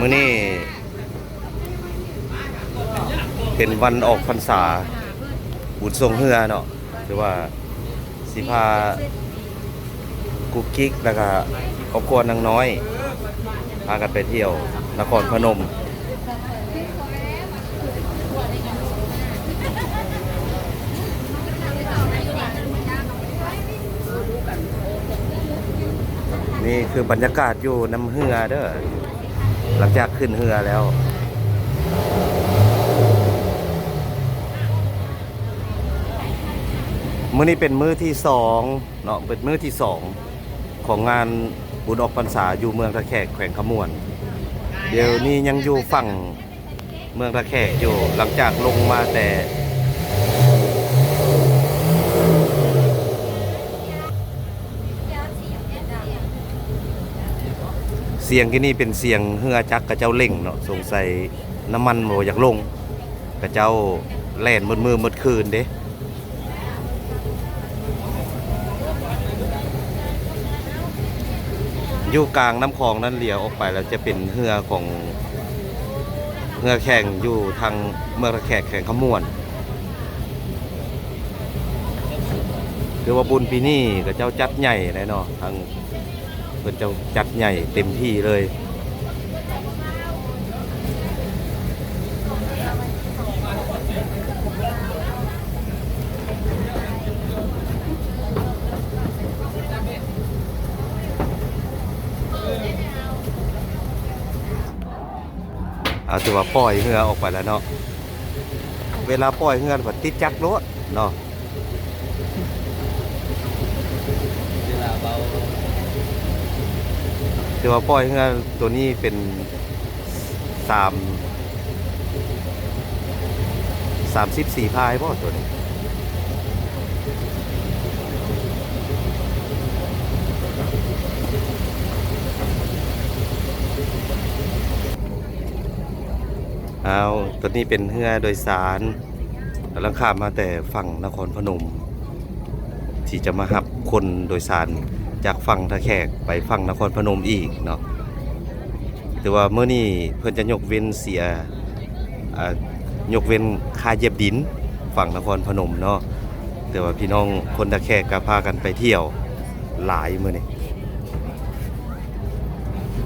มื้อนี้ เป็นวันออกพรรษา บุญทรงเฮือเนาะถือว่าสิพากุ๊กกิ๊กแล้วก็ครอบครัวนางน้อย พากันไปเที่ยวนครพนม นี่คือบรรยากาศอยู่น้ำเฮือเด้อหลังจากขึ้นเฮือแล้ว มื้อนี้เป็นมื้อที่สองเนาะเป็นมื้อที่สองของงานบุญออกพรรษาอยู่เมืองตะแคกแขวงขมวน เดี๋ยวนี้ยังอยู่ฝั่งเมืองตะแคกอยู่หลังจากลงมาแต่ สียงที่นี่เป็นเสียงเฮือจักกระเจ้าเล่งเนาะสงสัยน้ำมันโมอยากลงกระเจ้าแล่นมืดมือมืดคืนเด้อยู่กลางน้ำคลองนั้นเลี้ยวออกไปแล้วจะเป็นเฮือของเฮือแข่งอยู่ทางเมืองตะแขกแข่งขมวนคือว่าบุญปีนี้ก็เจ้าจัดใหญ่เลยเนาะทาง เพิ่นจะจัดใหญ่เต็มที่เลย เอาถือว่าปล่อยเหือออกไปแล้วเนาะ เวลาปล่อยเหือก็ติดจักรรถเนาะเวลาเบา ถือว่าปล่อยเหือตัวนี้เป็นสามสามสิบสี่พายป่ะตัวนี้เอาตัวนี้เป็นเรือโดยสารกำลังข้ามมาแต่ฝั่งนครพนม ที่จะมาหับคนโดยสาร ฝั่งท่าแขกไปฝั่งนครพนมอีกเนาะแต่ว่าเมื่อนี้เพิ่นจะยกเว้นเสียอ่ายกเว้นค่าเยียบดินฝั่งนครพนมเนาะแต่ว่าพี่น้องคนท่าแขกก็พากันไปเที่ยวหลายมื้อนี้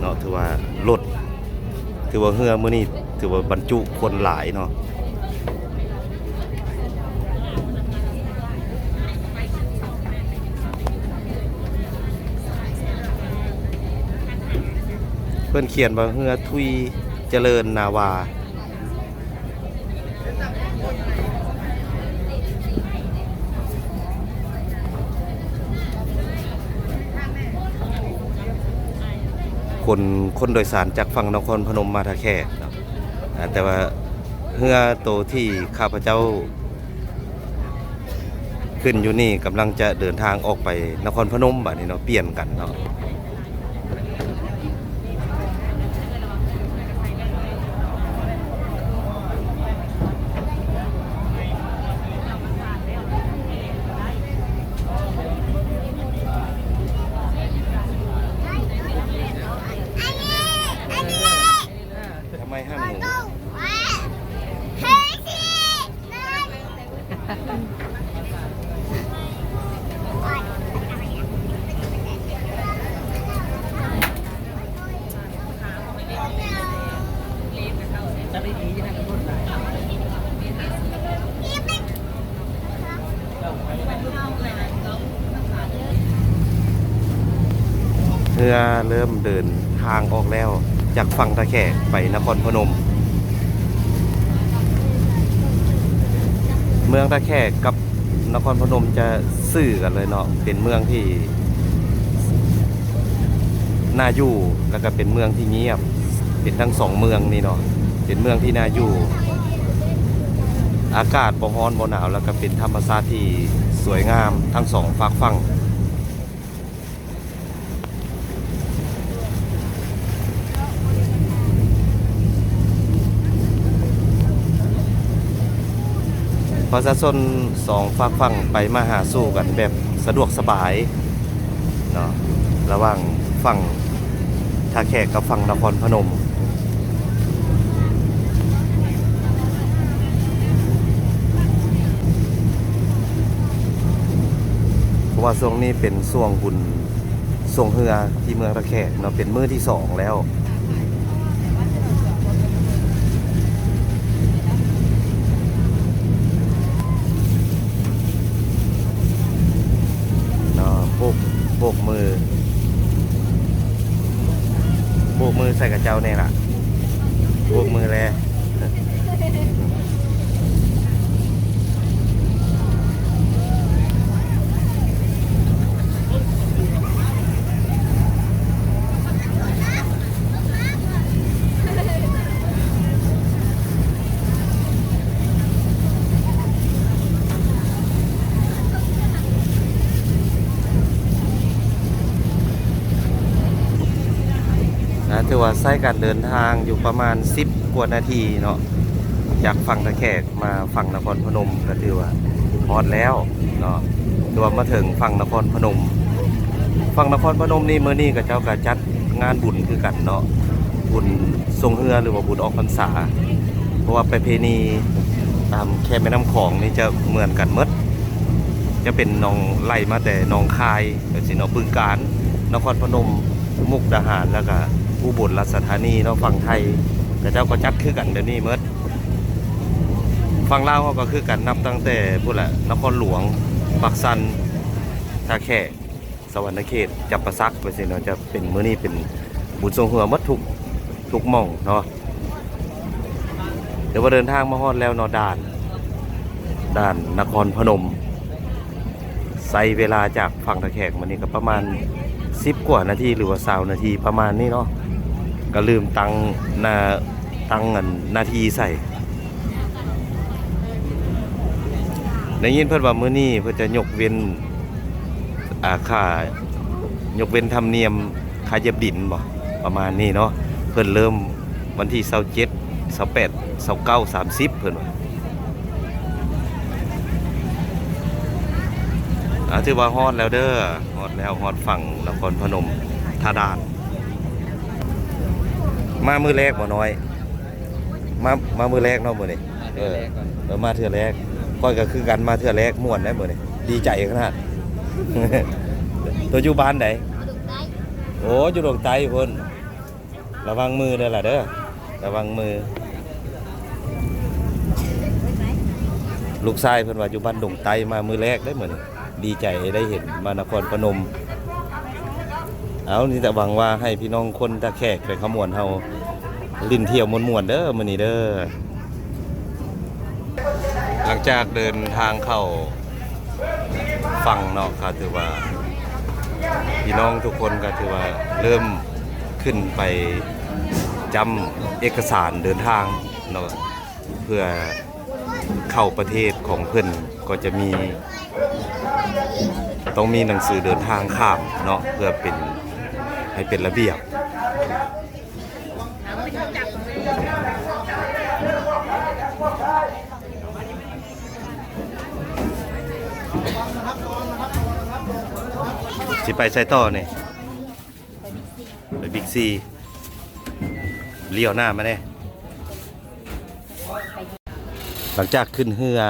เนาะถือว่ารถถือว่าเฮือมื้อนี้ถือว่าบรรจุคนหลายเนาะ พิ่นเขียนว่าเฮือทุยเจริญนาวา คนคนโดยสารจากฝั่งนครพนมมาทาแค่แต่ว่าเรือโตวที่ข้าพเจ้า ขึ้นอยู่นี่กำลังจะเดินทางออกไปนครพนมบัดนี้เนาะเปลี่ยนกันเนาะ ห้ามหนูเรือเริ่มเดินทางออกแล้ว จากฝั่งตะแขกไปนครพนม เมืองตะแขกกับนครพนมจะสื่อกันเลยเนาะเป็นเมืองที่น่าอยู่แล้วก็เป็นเมืองที่เงียบ เป็นทั้งสองเมืองนี่เนาะเป็นเมืองที่น่าอยู่ อากาศบ่ร้อนบ่หนาว แล้วก็เป็นธรรมชาติที่สวยงามทั้งสองฝากฝั่ง ประชาชนสองฝากฝั่งไปมาหาสู่กันแบบสะดวกสบายเนาะระหว่างฝั่งท่าแขกกับฝั่งนครพนมเพราะว่าช่วงนี้เป็นช่วงบุญส่วงเฮือที่เมืองตะแขกเนาะเป็นมื้อที่สองแล้ว เนาะโบกโบกมือ โบกมือใส่กับเจ้าเนี่ยล่ะ โบกมือแล้ว นะถือว่า ใช้การเดินทางอยู่ประมาณ 10 กว่านาทีเนาะจากฝั่งตะแขกมาฝั่งนครพนมก็ถือว่าฮอดแล้วเนาะถือว่ามาถึงฝั่งนครพนม ฝั่งนครพนมนี่มื้อนี้ก็เจ้าก็จัดงานบุญคือกันเนาะบุญทรงเฮือหรือว่าบุญออกพรรษา เพราะว่าประเพณีตามแค่แม่น้ำของนี่จะเหมือนกันหมดจะเป็นนองไล่มาแต่นองคายสินาะบึงการ นครพนมมุกดาหารแล้วก็ อุบลราชธานีเนาะฝั่งไทยแต่เจ้าก็จัดคือกันเดี๋ยวนี้เมื่อฝั่งลาวเขาก็คือกันนับตั้งแต่พูดแหละนครหลวงปักสันท่าแค่สวรรณเขตจับประซักไปสิเนาะจะเป็นมื้อนี้เป็นบุญทรงหัวมัดทุกทุกม่องเนาะเดี๋ยวว่าเดินทางมาฮอดแล้วเนาะด่าน ด่านนครพนมใส่เวลาจากฝั่งตะแขกมานี่ก็ประมาณ 10 กว่านาทีหรือว่าสาวนาทีประมาณนี้เนาะ ก็ลืมตังนาตังเงินนาทีใส่ได้ยินเพิ่นว่ามื้อนี้เพิ่นจะยกเว้นอาค่ายกเว้นธรรมเนียมค่าเยียบดินบ่ประมาณนี้เนาะเพิ่นเริ่มวันที่27 28 29 30เพิ่นว่าอ่าถือว่าฮอดแล้วเด้อฮอดแล้วฮอดฝั่งนครพนมท่าด่าน มามือแรกบ่น้อย มามามือแรกเนาะมื้อนี้เออเออมาเทื่อแรกก้อยก็คือกันมาเทื่อแรกม่วนได้มื้อนี้ดีใจขนาดตัวอยู่บ้านไหนโอ้อยู่ดวงใจพุ่นระวังมือเด้อล่ะเด้อระวังมือ ลูกชายเพิ่นว่าอยู่บ้านดงไตมามือแรกได้เหมือนดีใจได้เห็นมานครพนม เอานี่แต่หวังว่าให้พี่น้องคนตะแขกไปขมวนเฮาลินเที่ยวมวนๆเด้อมื้อนี้เด้อหลังจากเดินทางเข้าฝั่งเนาะก็ถือว่า พี่น้องทุกคนก็ถือว่าเริ่มขึ้นไปจำเอกสารเดินทางเนาะเพื่อเข้าประเทศของเพิ่อนก็จะมี ต้องมีหนังสือเดินทางข้ามเนาะเพื่อเป็น ให้เป็นระเบียบสิไปใช้ต่อเนี่ยไปบิ๊กซีเลี้ยวหน้ามาแน่หลังจากขึ้นเรือ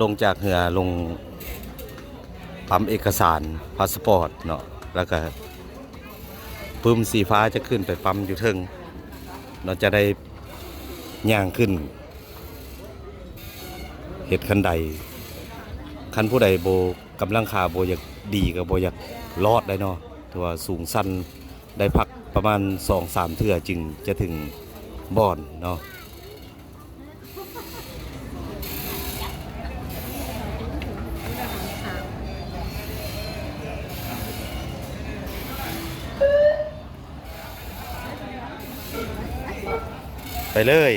ลงจากเรือลงปั๊มเอกสารพาสปอร์ตเนาะแล้วก็ ปื้มสีฟ้าจะขึ้นไปปั๊มอยู่เทิงเราจะได้ย่างขึ้นเห็ดคันใด คันผู้ใดโบกำลังขาโบอยากดีกับโบอยากรอดได้เนาะถือว่าสูงสั้นได้พักประมาณสองสามเทื่อจึงจะถึงบ่อนเนาะ ไปเลย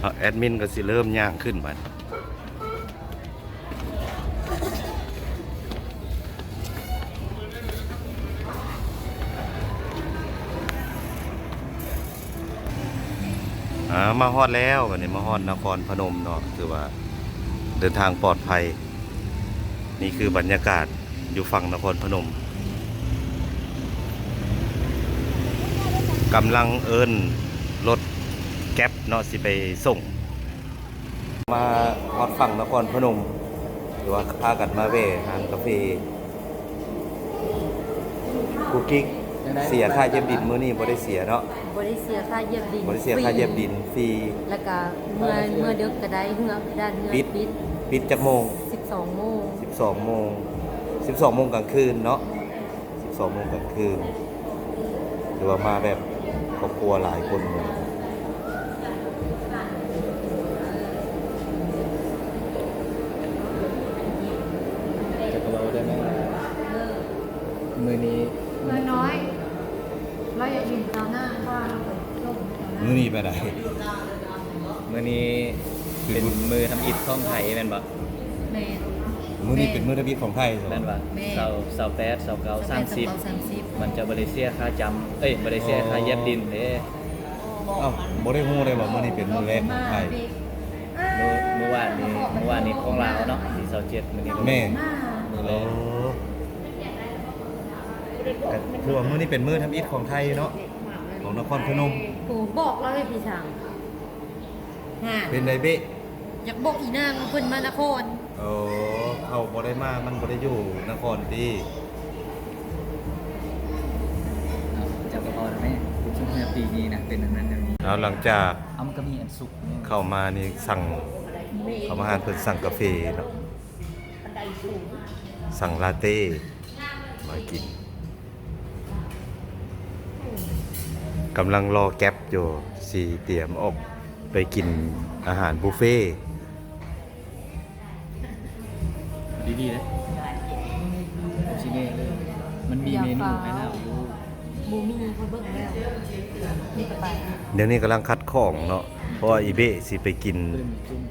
เอาแอดมินก็สิเริ่มย่างขึ้นมา มาฮอดแล้ววันนี้มาฮอดนครพนมเนาะถือว่าเดินทางปลอดภัย นี่คือบรรยากาศอยู่ฝั่งนครพนมกำลังเอินรถแก๊ปเนาะสิไปส่ง มาฮอดฝั่งนครพนม หรือว่าพากันมาเวทานกาแฟกุกกิ๊ กเสียค่าเยี่ยมดินมื้อนี้บ่ได้เสียเนาะบริเสียค่าเยียบดินบ่ได้เสียค่าเยี่ยมดินฟรีแล้วก็เมื่อเมื่อเดึกก็ได้เหือด้านเหือปิดปิดปิดจักโมง12โมง12โมง12โมงกลางคืนเนาะ12โมงกลางคืนหรือว่ามาแบบครอบครัวหลายคนเลยจะกระเบาได้ไหมมือนี้ มื้อนี้ไปไหนมือนี้เป็นมือทำอิฐของไทยแม่นบ่แม่มื้อนี้เป็นมื้อทบิดของไทยแม่นบ่แม่เสาเสาแปดเสาเก้าสามสิบสามสิบมันจะบริเซียค่าจำเอ้ยบริเซียค่าเย็บดินเด้เอ้าบ่ได้ฮู้เลยว่ามื้อนี้เป็นมื้อแรกของไทยมือเมื่อวานนี้เมื่อวานนี้ของลาวเนาะที่เสาเจ็ดมื้อนี้แม่มือแรโอ้กก็คือว่ามื้อนี้เป็นมื้อทำอิฐของไทยเนาะของนครพนม ปู่บอกเราให้พี่ช่างฮ่าเป็นไดเบะอยากบอกอีนางเพิ่นมานครโอ้เขาบ่ได้มา มันบ่ได้อยู่นครดีเอาจะกระเบาได้ไหมช่วงปีนี้นะเป็นอันนั้นอันนี้แล้วหลังจากเอามันก็มีอันสุกนี่เข้ามานี่สั่งเขามาหารเพิ่นสั่งกาแฟเนาะสั่งลาเต้มากิน กำลังรอแก๊ปอยู่สีเตรียมออกไปกินอาหารบุฟเฟ่ต์ดีๆนะโอชิเน่เลยมันมีเมนูให้เราอยู่บูมีเขาเบิ่งแล้วนี่ก็ไปเดี๋ยวนี้กำลังคัดของเนาะเพราะว่าอีเบะสิไปกินเพิ่มจุ่ม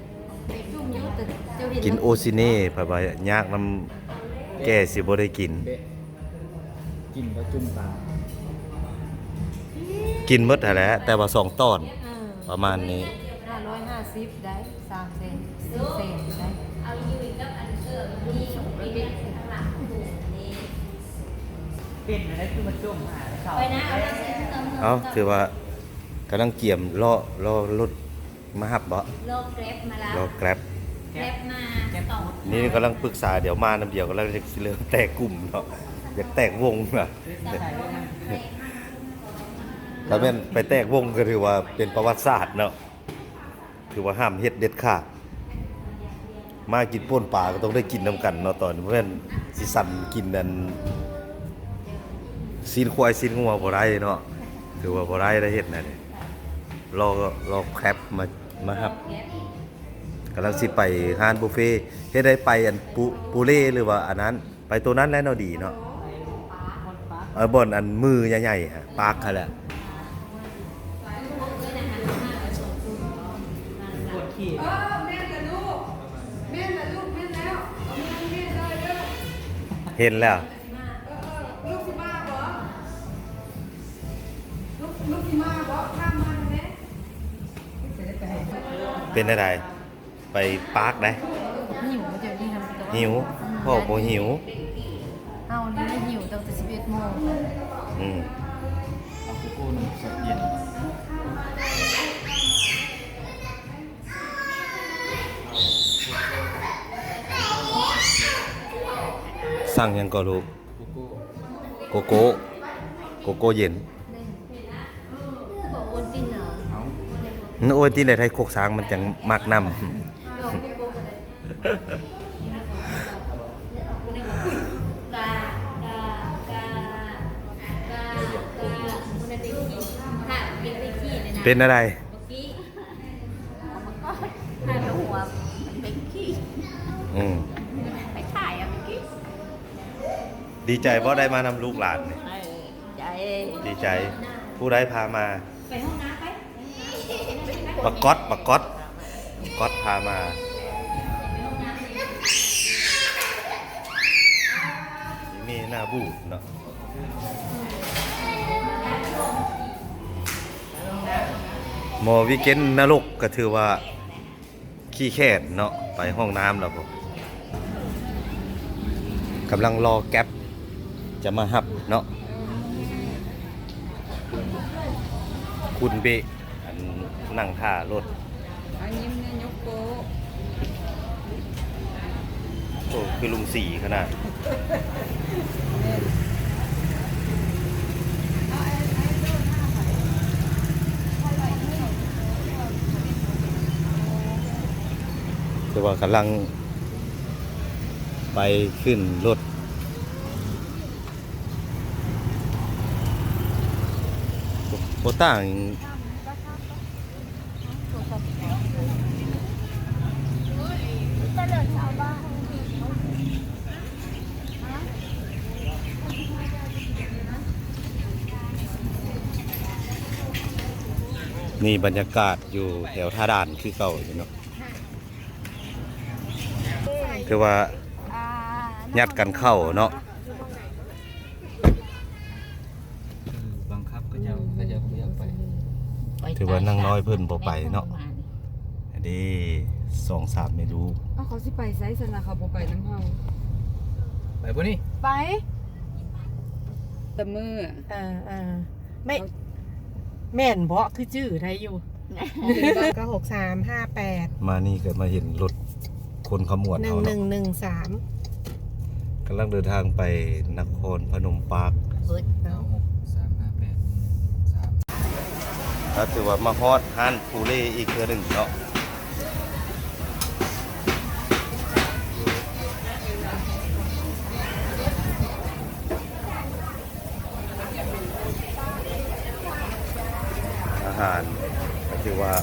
จุ่มอยู่แต่เจ้าเห็นกินโอซิเน่เพราะว่ายากน้ำแก่สิบ่ได้กินเบะกินก็จุ่มปลา กินหมดหั่นแหละแต่ว่าสองตอนเออประมาณนี้ห้าร้อยห้าสิบได้สามเซนสี่เซนได้เอาอยู่กับอันเออมีสองปีเป็นข้างหลังนี่ปิดอะไรคือมันจุ่มหาเขาไปนะเอาแล้วเส้นเติมเอาถือว่ากำลังเกี่ยมรอรอรถมาหับบ่โลกเกรฟมาแล้วรอแกร็บเกรฟมาต่อนี่กำลังปรึกษาเดี๋ยวมาน้ำเดียวกำลังจะเริ่มแตกกลุ่มเนาะอยากแตกวงอะ ถ้าเป็นไปแตกวงก็ถือว่าเป็นประวัติศาสตร์เนาะถือว่าห้ามเฮ็ดเด็ดขาดมากินป่นป่าก็ต้องได้กินน้ำกันเนาะตอนนี้เพื่อนสิสันกินนั่นซีนควายซีนงัวบ่ได้เนาะถือว่าบ่ได้ได้เฮ็ดนั่นนี่รอรอแคปมามาครับกำลังสิไปฮานบุฟเฟ่ต์เฮ็ดได้ไปอันปูปูเล่หรือว่าอันนั้น ไปตัวนั้นแล้วเนาะดีเนาะเออบ่อนอันมือใหญ่ๆฮะปากค่ะแหละ เห็นแล้วลูกสิมาบ่ลูกลูกสิมาบ่ข้ามมาแม่เป็นอะไรไปปาร์คได้หิวเดี๋ยวนี้ทำตัวหิวพ่อบ่หิวเอานี่ไม่หิวตั้งแต่สิบเอ็ดโมงอืมเอาโกโก้นมสดเย็น สั่งหยังก็ลูกโกโก้โกโก้โกโก้เย็นบอกวนตินเหรอเอาโอ้ยที่ไหนไทยโคกช้างมันจังมักนำกากากากากาคุณได้ขี้ค่ะเป็นได้ขี้เลยนะเป็นอะไรเมื่อกี้ถ่ายไปหัวเป็นขี้อืม ดีใจเพราะได้มานำลูกหลานนี่เออใจดีใจ ผู้ใดพามาไปห้องน้ำไปบักก๊อตบักก๊อตบักก๊อตพามามีหน้าบูดเนาะหมอวิเกนนรกก็ถือว่า ขี้แคดเนาะไปห้องน้ำแล้วผมกำลังรอแก๊ป จะมาหับเนาะคุณเบะอันนั่งท่ารถอันนี้มันเนี่ยยกโป๊ะโอ้คือลุงสี่ขนาดคือว่ากำลังไปขึ้นรถ โบต่างนี่บรรยากาศอยู่แถวท่าด่านคือเก่าอยู่เนาะคือว่ายัดกันเข้าเนาะ ถือว่านั่งน้อยเพิ่นบ่ไปเนาะอันนี้สองสามไม่รู้เอาเขาสิไปไซส์สนะเขาบ่ไปน้ำเฮาไปบ่นี่ไปตะมืออ่าอ่าไม่แม่นเพาะคือจื้อไทยอยู่ก็หกสามห้าแปดมานี่ก็มาเห็นรถคนขมวดหนึ่งเอาหเนาะนึ่งหนึ่งสามกำลังเดินทางไปนครพนมปาร์ค เก้าหกสามห้าแปดสาม แล้วถือว่ามาฮอดฮันฟูเล่อีกเทือหนึ่งเนาะอาหารก็ถือว่า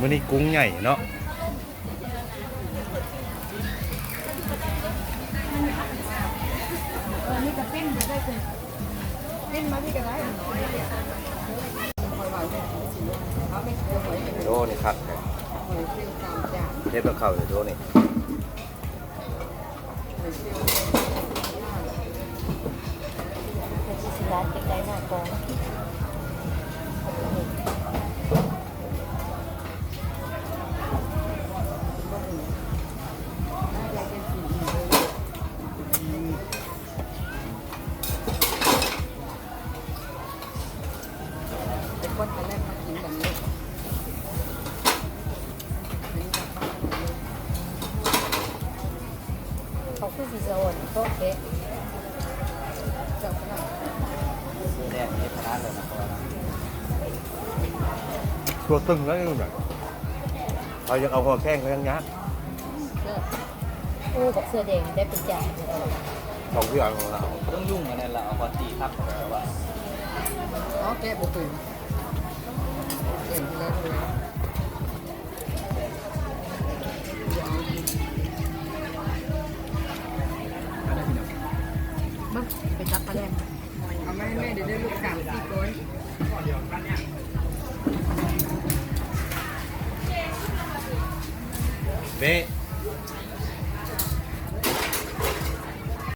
มื้อนี้กุ้งใหญ่เนาะนนี้ก็ปิ้นได้เป็นปิ้นมาพี่ก็ได้โดนี่ครับหอยเลล์สามจานเฮ็ดกับข้าอยู่โดนี่หอยเชลล์สิร้านเป็นไรหน้ากอง ตึงแล้วนี่แบบเขายังเอาหัวแข้งเขายังยัดคู่กับเสื้อแดงได้เป็นจ่าสองอย่างของเราต้องยุ่งกันนั่นแหละเอาพอตีครับแต่ว่าอ๋อแก้บุตื่นเก่งแล้วเลยไปจับปลาแดงเอาแม่แม่เดี๋ยวได้ลูกสามสี่คน เบ๊ะ